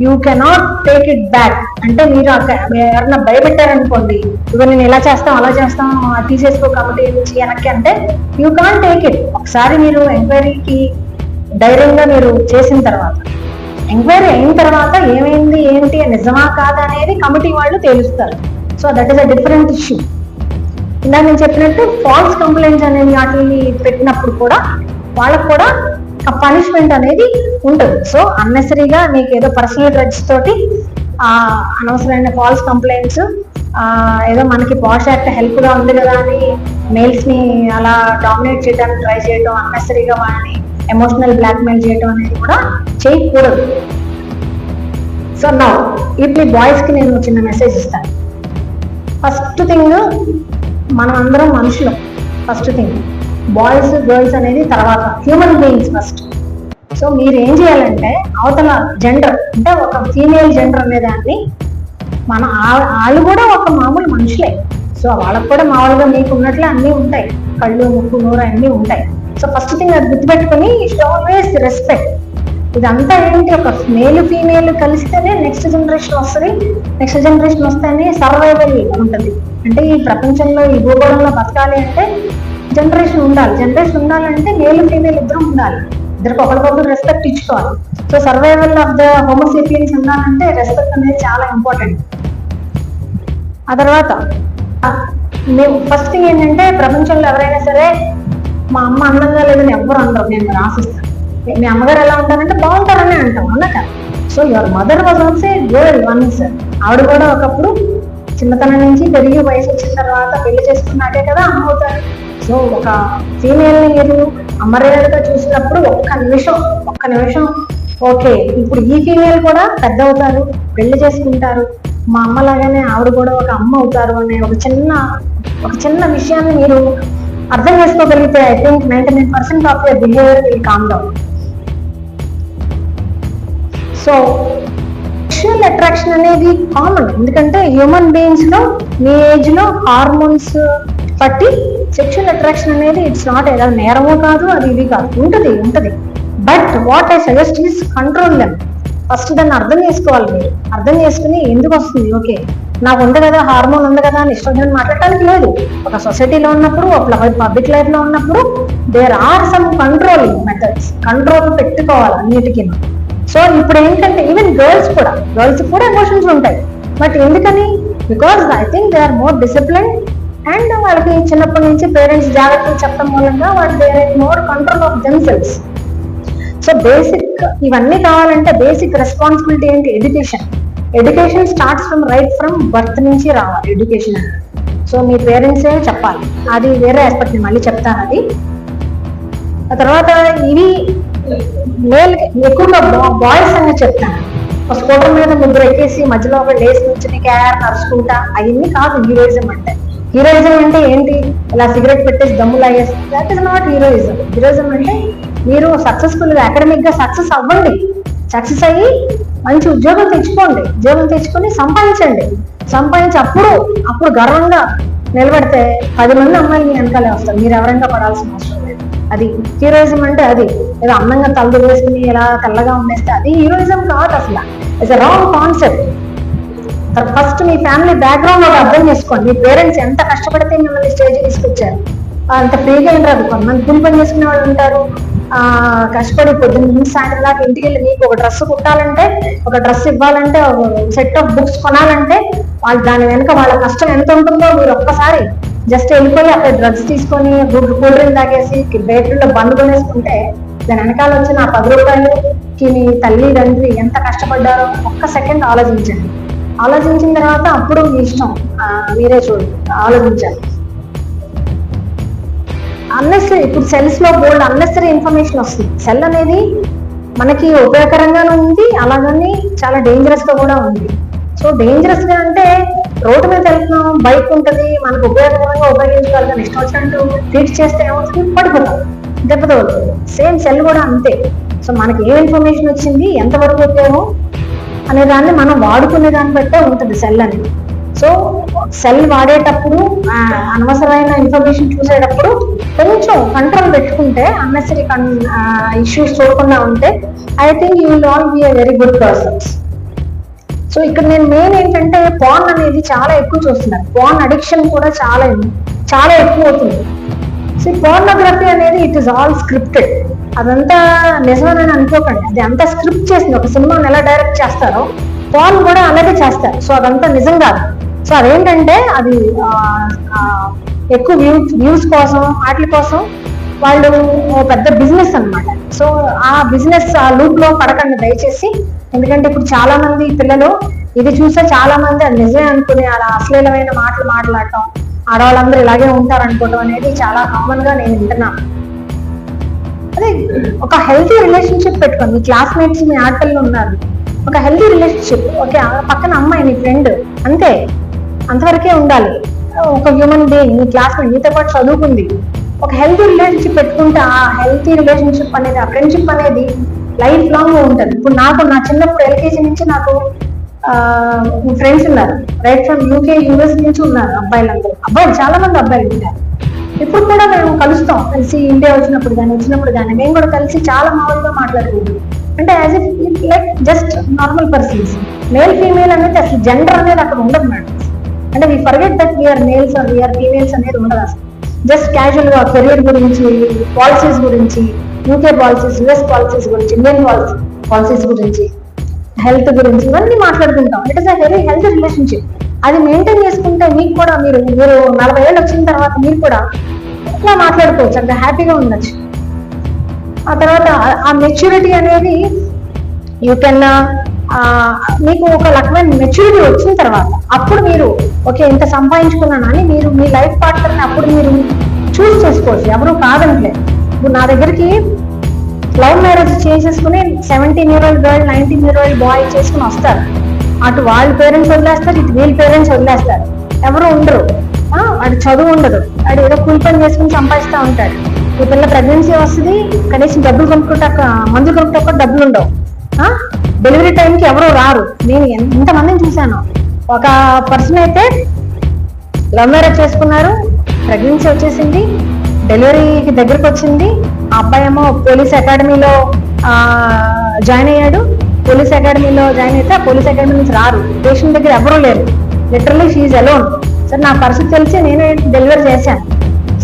You cannot take it back అంటే మీరు ఎవరన్నా భయపెట్టారనుకోండి ఇవ్వ నేను ఇలా చేస్తాం అలా చేస్తాం తీసేసుకో కమిటీ నుంచి వెనక్కి అంటే యూ కాన్ టేక్ ఇట్ ఒకసారి మీరు ఎంక్వైరీకి ధైర్యంగా మీరు చేసిన తర్వాత ఎంక్వైరీ అయిన తర్వాత ఏమైంది ఏంటి నిజమా కాదా అనేది కమిటీ వాళ్ళు తేలుస్తారు. So that is a different issue ఇందాక నేను చెప్పినట్టు ఫాల్స్ కంప్లైంట్స్ అనేవి వాటిని పెట్టినప్పుడు కూడా వాళ్ళకు కూడా పనిష్మెంట్ అనేది ఉంటుంది. సో అన్నెసరీగా మీకు ఏదో పర్సనల్ గ్రడ్స్ తోటి ఆ అనవసరమైన ఫాల్స్ కంప్లైంట్స్ ఏదో మనకి పాష్ యాక్ట్ హెల్ప్గా ఉంది కదా అని మెయిల్స్ని అలా డామినేట్ చేయడానికి ట్రై చేయడం అన్నెసరీగా వాళ్ళని ఎమోషనల్ బ్లాక్మెయిల్ చేయడం అనేది కూడా చేయకూడదు. సో నా ఇప్పుడు బాయ్స్కి నేను చిన్న మెసేజ్ ఇస్తాను. ఫస్ట్ థింగ్ మనం అందరం మనుషులం. ఫస్ట్ థింగ్ బాయ్స్ గర్ల్స్ అనేది తర్వాత హ్యూమన్ బీయింగ్స్ ఫస్ట్ సో మీరు ఏం చేయాలంటే అవతల జెండర్ అంటే ఒక ఫీమేల్ జెండర్ అనే దాన్ని మన వాళ్ళు కూడా ఒక మామూలు మనుషులే. సో వాళ్ళకు కూడా మామూలుగా మీకు ఉన్నట్లే అన్నీ ఉంటాయి. కళ్ళు ముక్కు నూరు అన్నీ ఉంటాయి. సో ఫస్ట్ థింగ్ అది గుర్తుపెట్టుకుని ఆల్వేస్ రెస్పెక్ట్ ఇదంతా ఏంటి? ఒక మేల్ ఫీమేల్ కలిస్తేనే నెక్స్ట్ జనరేషన్ వస్తుంది. నెక్స్ట్ జనరేషన్ వస్తేనే సర్వైవల్ ఉంటుంది. అంటే ఈ ప్రపంచంలో ఈ భూగోళంలో బతకాలి అంటే జనరేషన్ ఉండాలి. జనరేషన్ ఉండాలంటే మేలు ఫీమేల్ ఇద్దరు ఉండాలి. ఇద్దరికి ఒకరికొకరు రెస్పెక్ట్ ఇచ్చుకోవాలి. So survival of the homo sapiens ఉండాలంటే రెస్పెక్ట్ అనేది చాలా ఇంపార్టెంట్ ఆ తర్వాత మేము ఫస్ట్ థింగ్ ఏంటంటే ప్రపంచంలో ఎవరైనా సరే మా అమ్మ అందంగా లేదని ఎవ్వరు అందరు నేను ఆశిస్తాను. మీ- అమ్మగారు ఎలా ఉంటారంటే బాగుంటారని అంటాం. అన్నట so your mother was also girl once ఆవిడ కూడా ఒకప్పుడు చిన్నతనం నుంచి పెరిగి వయసు వచ్చిన తర్వాత పెళ్ళి చేసుకున్నాకే కదా అమ్మ అవుతారు. సో ఒక ఫీమేల్ని మీరు అమ్మరేలుగా చూసినప్పుడు ఒక్క నిమిషం ఒక్క నిమిషం ఓకే ఇప్పుడు ఈ ఫీమేల్ కూడా పెద్ద అవుతారు పెళ్ళి చేసుకుంటారు. మా అమ్మ లాగానే ఆవిడ కూడా ఒక అమ్మ అవుతారు అనే ఒక చిన్న ఒక చిన్న విషయాన్ని మీరు అర్థం చేసుకోగలిగితే I think ninety nine percent of your behaviour will calm down so sexual attraction అనేది కామన్ ఎందుకంటే హ్యూమన్ బీయింగ్స్లో మీ ఏజ్లో హార్మోన్స్ బట్టి సెక్షువల్ అట్రాక్షన్ అనేది ఇట్స్ నాట్ ఏదో నేరమో కాదు అది ఇది కాదు. ఉంటది ఉంటది. But what I suggest is control them first దాన్ని అర్థం చేసుకోవాలి మీరు. అర్థం చేసుకుని ఎందుకు వస్తుంది? ఓకే నాకు ఉంది కదా హార్మోన్ ఉంది కదా అని ఇష్టం మాట్లాడటానికి లేదు. ఒక సొసైటీలో ఉన్నప్పుడు ఒక పబ్లిక్ లైఫ్లో ఉన్నప్పుడు there are some controlling methods control పెట్టుకోవాలి అన్నిటికీ. సో ఇప్పుడు ఏంటంటే ఈవెన్ గర్ల్స్ కూడా గర్ల్స్ కూడా ఎమోషన్స్ ఉంటాయి. బట్ ఎందుకని? Because I think they are more discipline and వాళ్ళకి చిన్నప్పటి నుంచి పేరెంట్స్ జాగ్రత్తలు చెప్పడం మూలంగా వాళ్ళు their more control of themselves so basic ఇవన్నీ కావాలంటే బేసిక్ రెస్పాన్సిబిలిటీ ఏంటి? Education education starts from right from birth నుంచి రావాలి ఎడ్యుకేషన్ సో మీ పేరెంట్సే చెప్పాలి. అది వేరే ఆస్పెక్ట్ మళ్ళీ చెప్తాను అది. ఆ తర్వాత ఇవి మేల్ ఎక్కువగా బాయ్స్ అని చెప్తాను. ఒక స్కూటర్ మీద ముగ్గురు ఎక్కేసి మధ్యలో ఒక లేస్ నుంచి క్యార్ నడుచుకుంటా అవన్నీ కాదు హీరోయిజం అంటే. హీరోయిజం అంటే ఏంటి? ఇలా సిగరెట్ పెట్టేసి దమ్ము అయ్యేసి that is not heroism. Heroism అంటే మీరు సక్సెస్ఫుల్గా అకాడమిక్గా సక్సెస్ అవ్వండి. సక్సెస్ అయ్యి మంచి ఉద్యోగం తెచ్చుకోండి. ఉద్యోగం తెచ్చుకొని సంపాదించండి. సంపాదించి అప్పుడు అప్పుడు గర్వంగా నిలబడితే పది మంది అమ్మాయిలు మీ వెనకాలే వస్తారు. మీరు ఎవరంగా పడాల్సిన అవసరం లేదు. అది హీరోయిజం అంటే అది. ఏదో అందంగా తలదు వేసుకుని ఇలా తెల్లగా ఉండేస్తే అది హీరోయిజం కాదు అసలు. ఇట్స్ రాంగ్ కాన్సెప్ట్ ఫస్ట్ మీ ఫ్యామిలీ బ్యాక్గ్రౌండ్ ఒక అర్థం చేసుకోండి. మీ పేరెంట్స్ ఎంత కష్టపడితే మిమ్మల్ని స్టేజ్ తీసుకొచ్చారు? అంత ఫ్రీగా ఏం రాదు కొంతమంది కూలి పని చేసుకునే వాళ్ళు ఉంటారు. ఆ కష్టపడి పొద్దున్న నుంచి సాయంత్రం దాకా ఇంటికి వెళ్ళి మీకు ఒక డ్రెస్ కుట్టాలంటే ఒక డ్రెస్ ఇవ్వాలంటే ఒక సెట్ ఆఫ్ బుక్స్ కొనాలంటే వాళ్ళు దాని వెనుక వాళ్ళ కష్టం ఎంత ఉంటుందో మీరు ఒక్కసారి జస్ట్ వెళ్ళిపోయి అక్కడ డ్రగ్స్ తీసుకొని కూల్ డ్రింక్ తాగేసి బేకరీలో బండ్ కొనేసుకుంటే దాని వెనకాల వచ్చిన ఆ పది రూపాయలు మీ తల్లి తండ్రి ఎంత కష్టపడ్డారో ఒక్క సెకండ్ ఆలోచించండి. ఆలోచించిన తర్వాత అప్పుడు మీ ఇష్టం. మీరే చూడు ఆలోచించాలి. అన్నెసరీ ఇప్పుడు సెల్స్లో బోల్డ్ అన్నెసరీ ఇన్ఫర్మేషన్ వస్తుంది. సెల్ అనేది మనకి ఉపయోగకరంగానే ఉంది అలాగని చాలా డేంజరస్గా కూడా ఉంది. సో డేంజరస్గా అంటే రోడ్డు మీద వెళ్తున్నాం బైక్ ఉంటుంది మనకు ఉపయోగకరంగా ఉపయోగించుకోవాలి ఇష్టం వచ్చినట్టు ట్రీట్ చేస్తే ఏమవుతుంది? పడిపోతాం. దెబ్బ తగులుతుంది సేమ్ సెల్ కూడా అంతే. సో మనకి ఏ ఇన్ఫర్మేషన్ వచ్చింది? ఎంతవరకు ఉపయోగం? అనే దాన్ని మనం వాడుకునే దాన్ని బట్టే ఉంటుంది సెల్ అనేది. సో సెల్ వాడేటప్పుడు అనవసరమైన ఇన్ఫర్మేషన్ చూసేటప్పుడు కొంచెం కంట్రోల్ పెట్టుకుంటే అన్నెసరీ ఇష్యూస్ చూడకుండా ఉంటే I think you will all be a very good persons so ఇక్కడ నేను మెయిన్ ఏంటంటే పాన్ అనేది చాలా ఎక్కువ చూస్తున్నాను. పాన్ అడిక్షన్ కూడా చాలా చాలా ఎక్కువ అవుతుంది. సో పార్నోగ్రఫీ అనేది ఇట్ ఇస్ ఆల్ స్క్రిప్టెడ్ అదంతా నిజమని అనుకోకండి. అది అంతా స్క్రిప్ట్ చేసింది. ఒక సినిమాని ఎలా డైరెక్ట్ చేస్తారో పాన్ కూడా అలాగే చేస్తారు. సో అదంతా నిజం కాదు. సో అదేంటంటే అది ఎక్కువ వ్యూస్ వ్యూస్ కోసం వాటి కోసం వాళ్ళు పెద్ద బిజినెస్ అన్నమాట. సో ఆ బిజినెస్ ఆ లూప్లో పడకండి దయచేసి. ఎందుకంటే ఇప్పుడు చాలా మంది పిల్లలు ఇది చూసే చాలా మంది అది నిజమే అనుకుని అలా అశ్లీలమైన మాటలు మాట్లాడటం ఆడవాళ్ళందరూ ఇలాగే ఉంటారు అనుకోవడం అనేది చాలా కామన్గా నేను వింటున్నాను. అదే ఒక హెల్తీ రిలేషన్షిప్ పెట్టుకోండి. మీ క్లాస్మేట్స్ మీ ఆటల్లో ఉన్నారు. ఒక హెల్తీ రిలేషన్షిప్ ఓకే ఆ పక్కన అమ్మాయి నీ ఫ్రెండ్ అంతే. అంతవరకే ఉండాలి. ఒక హ్యూమన్ బీయింగ్ మీ క్లాస్మేట్ మీతో పాటు చదువుకుంది. ఒక హెల్తీ రిలేషన్షిప్ పెట్టుకుంటే ఆ హెల్తీ రిలేషన్షిప్ అనేది ఆ ఫ్రెండ్షిప్ అనేది లైఫ్ లాంగ్ ఉంటుంది. ఇప్పుడు నాకు నా చిన్నప్పుడు ఎల్కేజీ నుంచి నాకు ఫ్రెండ్స్ ఉన్నారు. రైట్ ఫ్రమ్ యూకే యూఎస్ నుంచి ఉన్నారు అబ్బాయిలందరూ. అబ్బాయిలు చాలా మంది అబ్బాయిలు ఉంటారు. ఇప్పుడు కూడా మేము కలుస్తాం కలిసి ఇండియా వచ్చినప్పుడు కానీ వచ్చినప్పుడు కానీ మేము కూడా కలిసి చాలా మామూలుగా మాట్లాడుకుంటాం. అంటే as if like just normal persons male female అనేది అసలు జెండర్ అనేది అక్కడ ఉండదు మేడం. అంటే we forget that we're males or we're females అనేది ఉండదు అసలు. జస్ట్ క్యాజువల్గా కెరియర్ గురించి పాలసీస్ గురించి యూకే పాలసీస్ యుఎస్ పాలసీస్ గురించి ఇండియన్ పాలసీస్ గురించి హెల్త్ గురించి ఇవన్నీ మాట్లాడుకుంటాం. It is a very health relationship అది మెయింటైన్ చేసుకుంటే మీకు కూడా మీరు మీరు నలభై ఏళ్ళు వచ్చిన తర్వాత మీరు కూడా ఇట్లా మాట్లాడుకోవచ్చు. అంత హ్యాపీగా ఉండొచ్చు. ఆ తర్వాత ఆ- మెచ్యూరిటీ అనేది యూ కెన్ మీకు ఒక రకమైన మెచ్యూరిటీ వచ్చిన తర్వాత అప్పుడు మీరు ఓకే ఇంత సంపాదించుకున్నాను అని మీరు మీ లైఫ్ పార్ట్నర్ని అప్పుడు మీరు చూస్ చేసుకోవచ్చు. ఎవరు కాదనట్లేదు ఇప్పుడు నా దగ్గరికి లవ్ మ్యారేజ్ చేసేసుకుని seventeen year old girl nineteen year old boy చేసుకుని వస్తారు. అటు వాళ్ళ పేరెంట్స్ వదిలేస్తారు ఇటు వీళ్ళ పేరెంట్స్ వదిలేస్తారు. ఎవరు ఉండరు. ఆ, చదువు ఉండదు. వాడు ఏదో కూలి పని చేసుకుని సంపాదిస్తూ ఉంటాడు ఈ పిల్ల ప్రెగ్నెన్సీ వస్తుంది కనీసం డబ్బులు కొనుక్కుంటా మందులు కొనుక్కుంటా డబ్బులు ఉండవు. డెలివరీ టైంకి ఎవరు రారు. నేను ఇంతమందిని ఎంతమందిని చూశాను. ఒక పర్సన్ అయితే లవ్ మ్యారేజ్ చేసుకున్నారు ప్రెగ్నెన్సీ వచ్చేసింది డెలివరీకి దగ్గరకు వచ్చింది. ఆ అబ్బాయి ఏమో పోలీస్ అకాడమీలో జాయిన్ అయ్యాడు. పోలీస్ అకాడమీలో జాయిన్ అయితే ఆ పోలీస్ అకాడమీ నుంచి రారు. పేషెంట్ దగ్గర ఎవరూ లేరు. లిటరలీ షీఈ్ అలోన్ సార్ నా పరిస్థితి తెలిసి నేనే డెలివరీ చేశాను.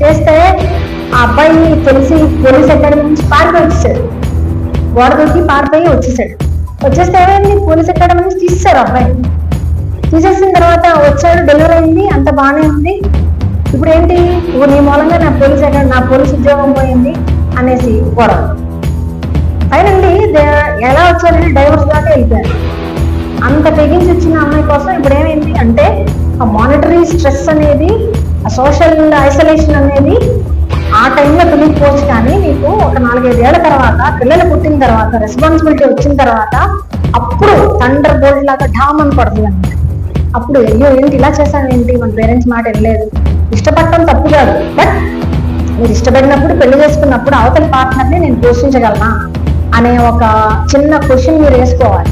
చేస్తే ఆ అబ్బాయి తెలిసి పోలీస్ అకాడమీ నుంచి పారిపోయి వచ్చేసాడు. గోడ దూకి పారిపోయి వచ్చేసాడు. వచ్చేస్తే ఏమైంది? పోలీస్ అకాడమీ నుంచి తీసేశారు అబ్బాయి తీసేసిన తర్వాత వచ్చాడు డెలివరీ అయింది అంత బాగానే ఉంది. ఇప్పుడు ఏంటి? ఇప్పుడు నీ మూలంగా నా పోలీస్ అకాడమీ నా పోలీస్ ఉద్యోగం పోయింది అనేసి గొడవ. పైనండి ఎలా వచ్చారంటే డైవర్స్ దాకా వెళ్ళిపోయారు అంత తెగించి వచ్చిన అమ్మాయి కోసం ఇప్పుడు ఏమైంది అంటే ఆ మానిటరీ స్ట్రెస్ అనేది ఆ సోషల్ ఐసోలేషన్ అనేది ఆ టైంలో తెలియకపోవచ్చు కానీ మీకు ఒక నాలుగైదు ఏళ్ళ తర్వాత పిల్లలు పుట్టిన తర్వాత రెస్పాన్సిబిలిటీ వచ్చిన తర్వాత అప్పుడు థండర్ బోల్ట్ లాగా ఢామ్ అని పడుతుంది అనమాట అప్పుడు అయ్యో ఏంటి ఇలా చేశాను ఏంటి? మన పేరెంట్స్ మాట వినలేదు. ఇష్టపడటం తప్పు కాదు. బట్ మీరు ఇష్టపడినప్పుడు పెళ్ళి చేసుకున్నప్పుడు అవతల పార్ట్నర్ని నేను పోషించగలనా? అనే ఒక చిన్న క్వశ్చన్ మీరు వేసుకోవాలి.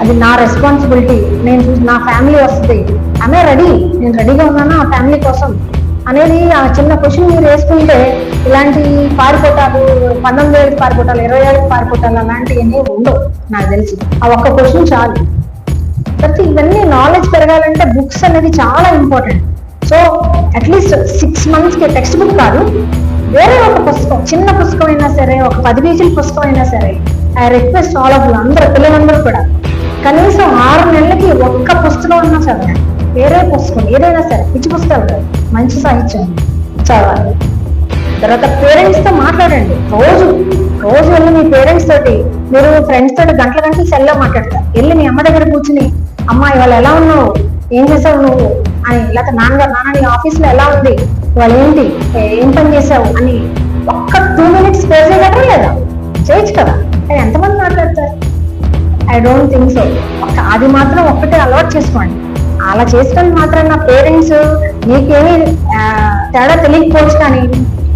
అది నా రెస్పాన్సిబిలిటీ నేను చూసి- నా ఫ్యామిలీ వస్తుంది ఆమె రెడీ నేను రెడీగా ఉన్నాను ఆ ఫ్యామిలీ కోసం? అనేది ఆ చిన్న క్వశ్చన్ మీరు వేసుకుంటే ఇలాంటి పారిపోటాలు పంతొమ్మిది ఏళ్ళకి పారిపోటాలు ఇరవై ఏళ్ళకి పారిపోటాలు అలాంటివన్నీ ఉండవు నాకు తెలిసి. ఆ ఒక్క క్వశ్చన్ చాలు. ప్రతి ఇవన్నీ నాలెడ్జ్ పెరగాలంటే బుక్స్ అనేది చాలా important so at least six మంత్స్కి టెక్స్ట్ బుక్ కాదు వేరే ఒక పుస్తకం చిన్న పుస్తకం అయినా సరే ఒక పది పేజీల పుస్తకం అయినా సరే ఐ రిక్వెస్ట్ ఆల్ ఆఫ్ అందరూ పిల్లలందరూ కూడా. కనీసం ఆరు నెలలకి ఒక్క పుస్తకం అన్నా చదవాలి వేరే పుస్తకం ఏదైనా సరే పిచ్చి పుస్తకాలు కాదు మంచి సాహిత్యం చదవాలి. తర్వాత పేరెంట్స్తో మాట్లాడండి. రోజు రోజు వెళ్ళి మీ పేరెంట్స్ తోటి మీరు ఫ్రెండ్స్ తోటి గంటల గంటలు సెల్లో మాట్లాడతారు. వెళ్ళి మీ అమ్మ దగ్గర కూర్చుని అమ్మ ఇవాళ ఎలా ఉన్నావు? ఏం చేసావు నువ్వు? అని లేకపోతే నాన్నగారు నాన్న నీ ఆఫీస్లో ఎలా ఉంది? వాళ్ళు ఏంటి ఏ- ఏం పని చేసావు అని ఒక్క టూ మినిట్స్ స్పేస్ చేయగలరా లేదా? చేయొచ్చు కదా. కానీ ఎంతమంది మాట్లాడతారు? ఐ డోంట్ థింక్ సో ఒక అది మాత్రం ఒక్కటే అలవాటు చేసుకోండి. అలా చేసుకొని మాత్రం నా పేరెంట్స్ నీకేమీ తేడా తెలియకపోవచ్చు కానీ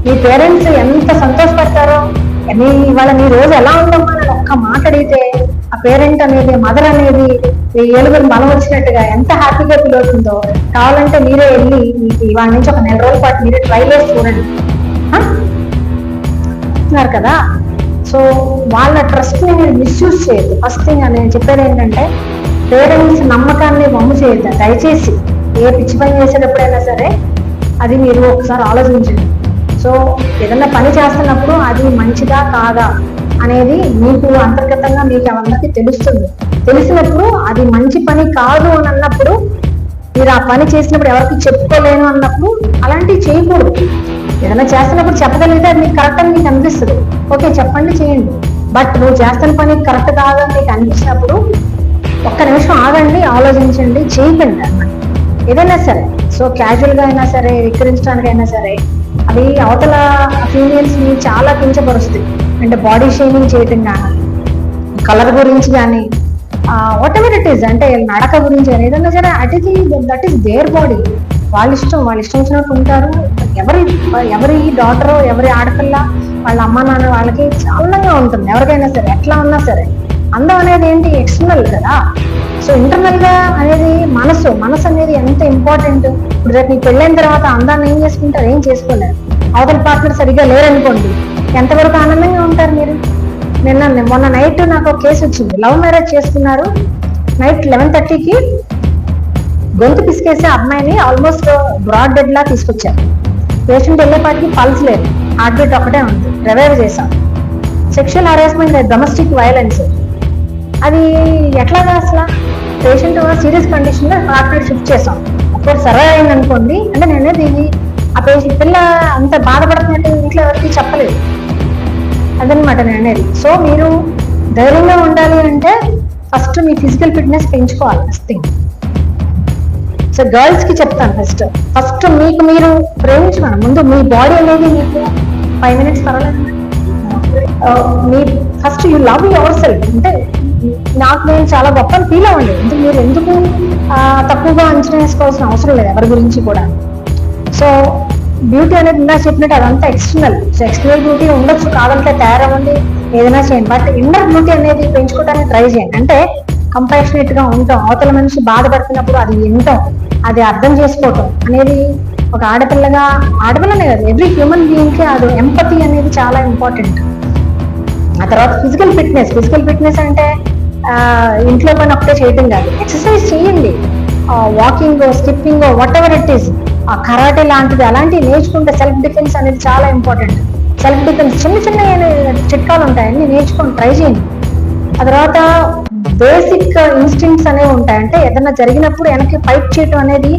మీ పేరెంట్స్ ఎంత సంతోషపడతారో మీ వాళ్ళ మీ రోజు ఎలా ఉందమ్మా అని ఒక్క మాట అడిగితే ఆ పేరెంట్ అనేది మదర్ అనేది ఈ ఏలుగురు మనం వచ్చినట్టుగా ఎంత హ్యాపీగా ఫీల్ అవుతుందో. కావాలంటే మీరే వెళ్ళి మీకు ఇవాళ నుంచి ఒక నెల రోజుల పాటు మీరే ట్రై చేసి చూడండి. చెప్తున్నారు కదా? సో వాళ్ళ ట్రస్ట్ని మీరు మిస్యూజ్ చేయొద్దు. ఫస్ట్ థింగ్ నేను చెప్పేది ఏంటంటే పేరెంట్స్ నమ్మకాన్ని వమ్ము చేయొద్దు. దయచేసి ఏ పిచ్చి పని చేసేటప్పుడైనా సరే అది మీరు ఒకసారి ఆలోచించండి. సో ఏదైనా పని చేస్తున్నప్పుడు అది మంచిదా కాదా? అనేది మీకు అంతర్గతంగా మీకు అందరికీ తెలుస్తుంది. తెలిసినప్పుడు అది మంచి పని కాదు అని అన్నప్పుడు మీరు ఆ పని చేసినప్పుడు ఎవరికి చెప్పుకోలేను అన్నప్పుడు అలాంటివి చేయకూడదు. ఏదైనా చేస్తున్నప్పుడు చెప్పగలిగితే అది మీకు కరెక్ట్ అని మీకు అనిపిస్తుంది. ఓకే చెప్పండి చేయండి. బట్ నువ్వు చేస్తున్న పని కరెక్ట్ కాదు మీకు అనిపించినప్పుడు ఒక్క నిమిషం ఆగండి ఆలోచించండి చేయకండి అన్నమాట. ఏదైనా సరే. సో క్యాజువల్గా అయినా సరే విక్రించడానికి సరే అవి అవతల ఫీమేల్స్ని చాలా కించపరుస్తుంది. అంటే బాడీ షేమింగ్ చేయటం కానీ కలర్ గురించి కానీ వాట్ ఎవర్ ఇట్ ఈస్ అంటే నడక గురించి కానీ ఏదన్నా సరే అట్ ఇది దట్ ఈస్ దేర్ బాడీ వాళ్ళ ఇష్టం వాళ్ళ ఇష్టం వచ్చినట్టు ఉంటారు. ఎవరి ఎవరి డాటర్ ఎవరి ఆడపిల్ల వాళ్ళ అమ్మ నాన్న వాళ్ళకి అందంగా ఉంటుంది. ఎవరికైనా సరే ఎట్లా ఉన్నా సరే. అందం అనేది ఏంటి? ఎక్స్టర్నల్ కదా. సో ఇంటర్నల్గా అనేది మనసు. మనసు అనేది ఎంత ఇంపార్టెంట్ ఇప్పుడు రేపు నీకు పెళ్ళైన తర్వాత అందాన్ని ఏం చేసుకుంటారు? ఏం చేసుకోలేరు? అవతల పార్ట్నర్ సరిగ్గా లేరనుకోండి. ఎంతవరకు ఆనందంగా ఉంటారు మీరు? నిన్న మొన్న నైట్ నాకు ఒక కేసు వచ్చింది. లవ్ మ్యారేజ్ చేసుకున్నారు నైట్ లెవెన్ థర్టీకి గొంతు పిసికేసే అమ్మాయిని ఆల్మోస్ట్ బ్రాడ్ డెడ్ లా తీసుకొచ్చారు. పేషెంట్ వెళ్ళేపాటికి పల్స్ లేదు. హార్ట్ బీట్ ఒకటే ఉంది. రివైవ్ చేశాం. సెక్షువల్ హరాస్మెంట్ డొమెస్టిక్ వైలెన్స్ అది ఎట్లాగా అసలు? పేషెంట్ సీరియస్ కండిషన్లో హార్ట్ షిఫ్ట్ చేసాం అప్పుడు సర్వైవ్ అయింది అనుకోండి అంటే నేనే దీన్ని ఆ పేషెంట్ పిల్ల అంత బాధపడుతున్నట్టు ఇంట్లో ఎవరికి చెప్పలేదు. అదనమాట నేను అనేది సో మీరు ధైర్యంగా ఉండాలి అంటే ఫస్ట్ మీ ఫిజికల్ ఫిట్నెస్ పెంచుకోవాలి ఫస్ట్ థింగ్ సో గర్ల్స్కి చెప్తాను ఫస్ట్ ఫస్ట్ మీకు మీరు ప్రేమించుకోండి. ముందు మీ బాడీ అనేది మీకు ఫైవ్ మినిట్స్ పర్వాలేదు. Uh, మీ first you love your self అంటే నాకు నేను చాలా గొప్ప ఫీల్ అవ్వండి. ఎందుకు మీరు ఎందుకు uh, తక్కువగా అంచనా వేసుకోవాల్సిన అవసరం లేదు ఎవరి గురించి కూడా. సో బ్యూటీ అనేది ఇందా చెప్పినట్టు అదంతా ఎక్స్టర్నల్ ఎక్స్టర్నల్ బ్యూటీ ఉండొచ్చు కాదంటే తయారవ్వండి ఏదైనా చేయండి. బట్ ఇన్నర్ బ్యూటీ అనేది పెంచుకోవడానికి ట్రై చేయండి. అంటే కంపాషనేట్గా ఉంటాం. అవతల మనిషి బాధపడుతున్నప్పుడు అది వింటాం. అది అర్థం చేసుకోవటం అనేది ఒక ఆడపిల్లగా ఆడపిల్లనే కాదు ఎవ్రీ హ్యూమన్ బీయింగ్కి అది ఎంపతి అనేది చాలా ఇంపార్టెంట్ ఆ తర్వాత ఫిజికల్ ఫిట్నెస్ ఫిజికల్ ఫిట్నెస్ అంటే ఇంట్లో పని ఒకటే చేయటం కాదు. ఎక్సర్సైజ్ చేయండి. Walking skipping whatever it is ఆ కరాటే లాంటిది అలాంటివి నేర్చుకుంటే సెల్ఫ్ డిఫెన్స్ అనేది చాలా ఇంపార్టెంట్ సెల్ఫ్ డిఫెన్స్ చిన్న చిన్న చిట్కాలు ఉంటాయి అన్ని నేర్చుకొని ట్రై చేయండి. ఆ తర్వాత బేసిక్ ఇన్స్టింగ్స్ అనేవి ఉంటాయి అంటే ఏదైనా జరిగినప్పుడు వెనక్కి ఫైట్ చేయటం అనేది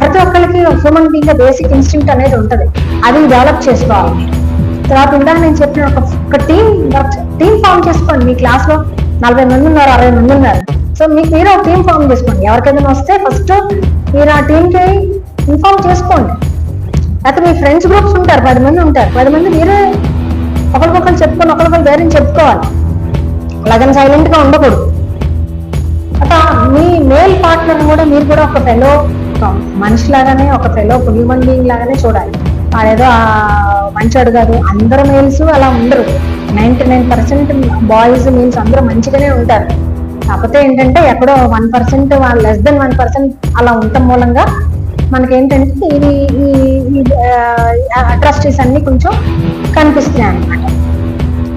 ప్రతి ఒక్కరికి హ్యూమన్ బీయింగ్ బేసిక్ ఇన్స్టింక్ట్ అనేది ఉంటుంది. అది డెవలప్ చేసుకోవాలి. తర్వాత ఇందాక నేను చెప్పిన ఒక టీం టీం ఫామ్ చేసుకోండి మీ క్లాస్లో. నలభై మంది ఉన్నారు అరవై మంది ఉన్నారు. సో మీకు మీరు ఒక టీం ఫామ్ చేసుకోండి. ఎవరికైనా వస్తే ఫస్ట్ మీరు ఆ టీంకి ఇన్ఫార్మ్ చేసుకోండి. లేకపోతే మీ ఫ్రెండ్స్ గ్రూప్స్ ఉంటారు పది మంది ఉంటారు. పది మంది మీరే ఒకరికొకరు చెప్పుకొని ఒకరికొకరు ధైర్యం చెప్పుకోవాలి. అలాగని సైలెంట్గా ఉండకూడదు. అట్లా మీ మేల్ పార్ట్నర్ కూడా మీరు కూడా ఒక ఫెలో ఒక మనిషి లాగానే ఒక ఫెలో హ్యూమన్ బీయింగ్ లాగానే చూడాలి. వాడేదో ఆ మంచోడు కాదు అందరు మేల్స్ అలా ఉండరు. Ninety nine percent boys means అందరూ మంచిగానే ఉంటారు. కాకపోతే ఏంటంటే ఎక్కడో one percent less than one percent అలా ఉండటం మూలంగా మనకేంటంటే ఇవి ఈ అట్రాసిటీస్ అన్ని కొంచెం కనిపిస్తున్నాయి అన్నమాట.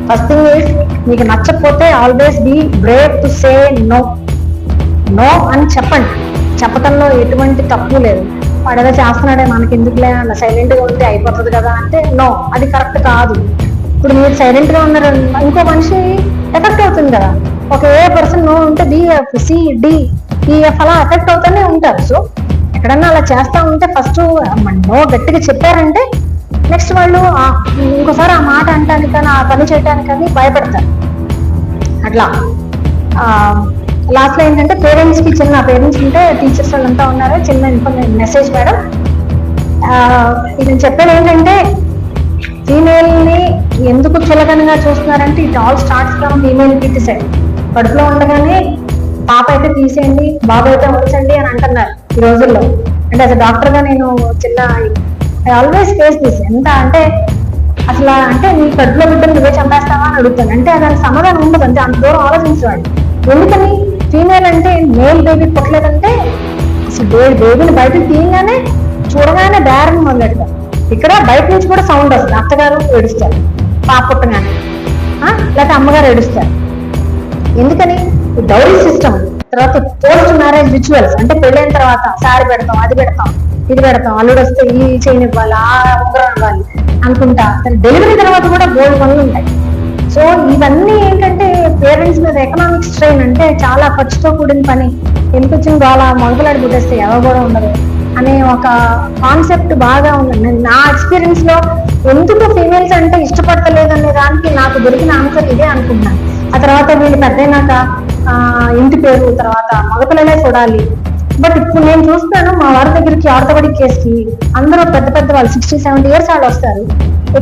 ఫస్ట్ థింగ్ ఈస్ మీకు నచ్చకపోతే always be brave to say no no అని చెప్పండి. చెప్పటంలో ఎటువంటి తప్పు లేదు. వాడు ఏదో చేస్తున్నాడే మనకి ఎందుకులే అన్న సైలెంట్గా ఉంటే అయిపోతుంది కదా అంటే నో అది కరెక్ట్ కాదు. ఇప్పుడు మీరు సైలెంట్గా ఉన్నారు? ఇంకో మనిషి ఎఫెక్ట్ అవుతుంది కదా. ఒక ఏ పర్సన్ నో ఉంటే B F C D E F అలా ఎఫెక్ట్ అవుతూనే ఉంటారు. సో ఎక్కడన్నా అలా చేస్తా ఉంటే ఫస్ట్ నో గట్టిగా చెప్పారంటే నెక్స్ట్ వాళ్ళు ఇంకోసారి ఆ మాట అంటానికి కానీ ఆ పని చేయటానికి కానీ భయపడతారు. అట్లా. లాస్ట్లో ఏంటంటే పేరెంట్స్కి చిన్న పేరెంట్స్ ఉంటే టీచర్స్ వాళ్ళంతా ఉన్నారు? చిన్న ఇన్ఫర్మేషన్ మెసేజ్ మేడం. ఇది చెప్పేది ఏంటంటే ఫీమేల్ని ఎందుకు చులకనగా చూస్తున్నారంటే it all starts from female kid side కడుపులో ఉండగానే పాప అయితే తీసేయండి బాబు అయితే ఉంచండి అని అంటున్నారు. ఈ రోజుల్లో. అంటే అసలు డాక్టర్గా నేను చిన్న ఐ ఆల్వేస్ ఫేస్ దిస్ ఎంత అంటే అసలు అంటే నీ కడుపులో బిడ్డలు నువ్వే చంపేస్తావా అని అడుగుతాను. అంటే దానికి సమాధానం ఉండదు. అంటే అంత దూరం ఆలోచించేవాడు ఎందుకని? ఫీమేల్ అంటే మేల్ బేబీ పుట్టలేదంటే అసలు బేబీని బయటకు తీయగానే చూడగానే బేరని మొదలెడతారు. ఇక్కడ బయట నుంచి కూడా సౌండ్ వస్తుంది. అత్తగారు ఏడుస్తారు. పాప పుట్టగానే. ఆ? లేకపోతే అమ్మగారు ఏడుస్తారు. ఎందుకని? డౌరీ సిస్టమ్ తర్వాత పోస్ట్ మ్యారేజ్ రిచువల్స్ అంటే పెళ్ళైన తర్వాత సారీ పెడతాం అది పెడతాం ఇది పెడతాం అల్లుడు వస్తే ఈ చైన్ ఇవ్వాలి ఆ ఉంగరం ఇవ్వాలి అనుకుంటా. డెలివరీ తర్వాత కూడా గోల్డ్ పనులు ఉంటాయి. సో ఇవన్నీ ఏంటంటే పేరెంట్స్ మీద ఎకనామిక్ స్ట్రెయిన్ అంటే చాలా ఖర్చుతో కూడిన పని. ఎందుకు వచ్చింది అలా మొదలాడి పుట్టేస్తే ఎవరు కూడా ఉండదు అనే ఒక కాన్సెప్ట్ బాగా ఉంది. నేను- నా ఎక్స్పీరియన్స్లో ఎందుకు ఫీమేల్స్ అంటే ఇష్టపడతలేదు అనే దానికి నాకు దొరికిన ఆన్సర్ ఇదే అనుకుంటున్నాను. ఆ తర్వాత వీళ్ళు పెద్దయినాక ఇంటి పేరు తర్వాత మగపిల్లలే చూడాలి. బట్ ఇప్పుడు నేను చూస్తాను మా వారి దగ్గరికి ఆర్థోపెడిక్ కేసుకి అందరూ పెద్ద పెద్ద వాళ్ళు సిక్స్టీ సెవెంటీ ఇయర్స్ వాళ్ళు వస్తారు.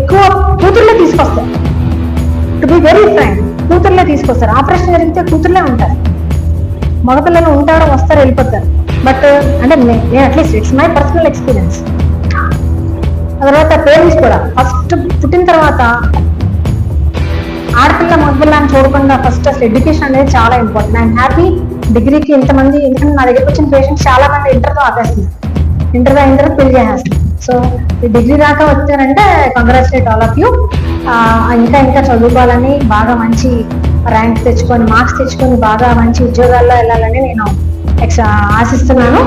ఎక్కువ కూతుర్లే తీసుకొస్తారు. టు బి వెరీ ఫ్రాంక్ కూతుర్లే తీసుకొస్తారు. ఆపరేషన్ జరిగితే కూతుర్లే ఉంటారు. మగపిల్లలు ఉంటారు వస్తారు వెళ్ళిపోతారు. బట్ అంటే నే- నేను at least it's my personal experience ఆ తర్వాత పేరెంట్స్ కూడా ఫస్ట్ పుట్టిన తర్వాత ఆడపిల్ల మగపిల్ల చూడకుండా ఫస్ట్ అసలు ఎడ్యుకేషన్ అనేది చాలా ఇంపార్టెంట్ ఐఎమ్ హ్యాపీ డిగ్రీకి ఇంతమంది ఎందుకంటే నా దగ్గరకు వచ్చిన పేషెంట్స్ చాలా మంది ఇంటర్తో ఆపేస్తున్నారు. ఇంటర్ అయిన తర్వాత పెళ్ళి చేసేస్తున్నారు. సో ఈ డిగ్రీ దాకా వచ్చారంటే కంగ్రాచులేట్ ఆల్ ఆఫ్ యూ ఇంకా ఇంకా చదువుకోవాలని బాగా మంచి ర్యాంక్ తెచ్చుకొని మార్క్స్ తెచ్చుకొని బాగా మంచి ఉద్యోగాల్లో వెళ్ళాలని నేను ఆశిస్తున్నాను.